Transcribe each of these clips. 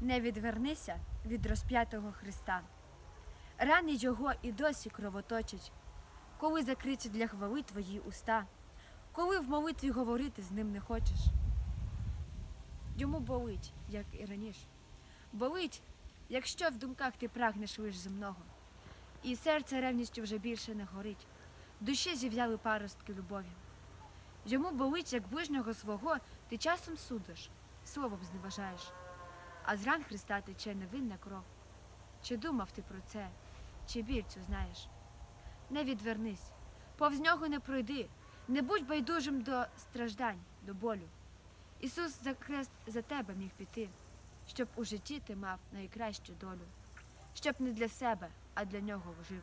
Не відвернися від розп'ятого Христа. Рани його і досі кровоточать, коли закриті для хвали твої уста, коли в молитві говорити з ним не хочеш. Йому болить, як і раніше. Болить, якщо в думках ти прагнеш лиш земного, і серце ревністю вже більше не горить, душі зів'яли паростки любові. Йому болить, як ближнього свого ти часом судиш, словом зневажаєш, а з ран Христа тече невинна кров. Чи думав ти про це, чи біль цю знаєш? Не відвернись, повз нього не пройди, не будь байдужим до страждань, до болю. Ісус за хрест за тебе міг піти, щоб у житті ти мав найкращу долю, щоб не для себе, а для нього жив.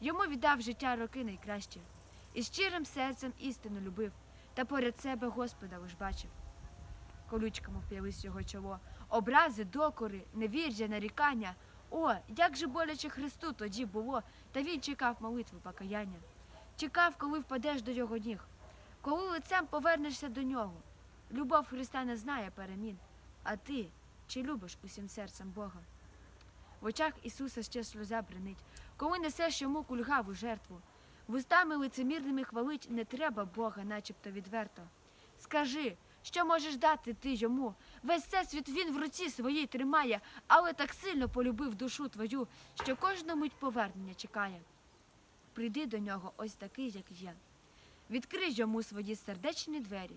Йому віддав життя роки найкращі, і щирим серцем істину любив, та поряд себе Господа лиш бачив. Колючками вп'ялись його чоло, образи, докори, невір'я, нарікання. О, як же боляче Христу тоді було, та він чекав молитви покаяння. Чекав, коли впадеш до його ніг, коли лицем повернешся до нього. Любов Христа не знає перемін. А ти чи любиш усім серцем Бога? В очах Ісуса ще сльоза бренить, коли несеш йому кульгаву жертву. Вустами лицемірними хвалить не треба Бога, начебто відверто. Скажи, що можеш дати ти йому? Весь всесвіт він в руці своїй тримає, але так сильно полюбив душу твою, що кожну мить повернення чекає. Прийди до нього ось такий, як є. Відкрий йому свої сердечні двері.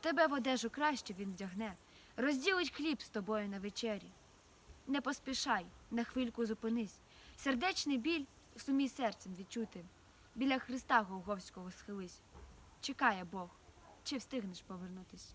Тебе в одежу краще він вдягне, розділить хліб з тобою на вечері. Не поспішай, на хвильку зупинись. Сердечний біль сумій серцем відчути. Біля Христа Голговського схились. Чекає Бог, чи встигнеш повернутись.